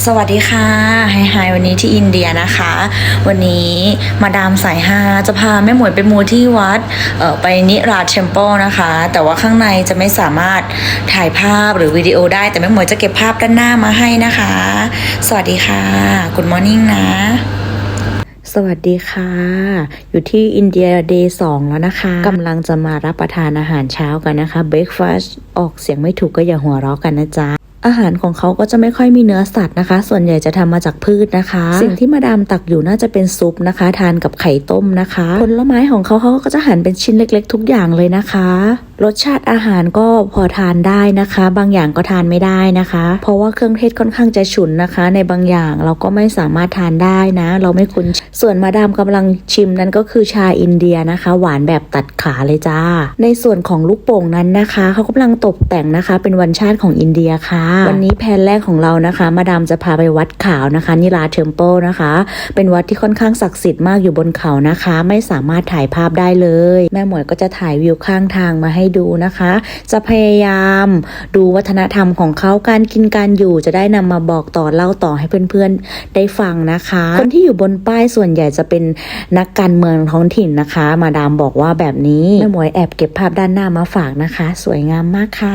สวัสดีค่ะไฮไฮวันนี้ที่อินเดียนะคะ วันนี้มาดามสายฮาจะพาแม่หมวยไปมูที่วัดเออไปนิราชเทมเปิลนะคะ แต่ว่าข้างในจะไม่สามารถถ่ายภาพหรือวิดีโอได้ แต่แม่หมวยจะเก็บภาพด้านหน้ามาให้นะคะ สวัสดีค่ะ Good morning นะสวัสดีค่ะ อยู่ที่อินเดียเดย์สองแล้วนะคะกำลังจะมารับประทานอาหารเช้ากันนะคะเบรกฟาสต์ออกเสียงไม่ถูกก็อย่าหัวเราะกันนะจ๊ะ อาหารของเขาก็จะไม่ค่อยมีเนื้อสัตว์นะคะ ส่วนใหญ่จะทำมาจากพืชนะคะ สิ่งที่มาดามตักอยู่น่าจะเป็นซุปนะคะ ทานกับไข่ต้มนะคะผลไม้ของเขาเขาก็จะหั่นเป็นชิ้นเล็ก ๆ ทุกอย่างเลยนะคะ รสชาติอาหารก็พอทานได้นะคะ บางอย่างก็ทานไม่ได้นะคะ เพราะว่าเครื่องเทศค่อนข้างจะฉุนนะคะ ในบางอย่างเราก็ไม่สามารถทานได้นะ เราไม่คุ้นส่วนมาดามกำลังชิมนั้นก็คือชาอินเดียนะคะ หวานแบบตัดขาเลยจ้า ในส่วนของลูกโป่งนั้นนะคะ เขากำลังตกแต่งนะคะ เป็นวันชาติของอินเดียค่ะวันนี้แผนแรกของเรานะคะ มาดามจะพาไปวัดขาวนะคะ นิลาเทมเปิลนะคะ เป็นวัดที่ค่อนข้างศักดิ์สิทธิ์มากอยู่บนเขานะคะ ไม่สามารถถ่ายภาพได้เลย แม่หมวยก็จะถ่ายวิวข้างทางมาให้ดูนะคะ จะพยายามดูวัฒนธรรมของเขาการกินการอยู่จะได้นำมาบอกต่อเล่าต่อให้เพื่อนๆได้ฟังนะคะ คนที่อยู่บนป้ายส่วนใหญ่จะเป็นนักการเมืองท้องถิ่นนะคะ มาดามบอกว่าแบบนี้แม่หมวยแอบเก็บภาพด้านหน้ามาฝากนะคะ สวยงามมากค่ะ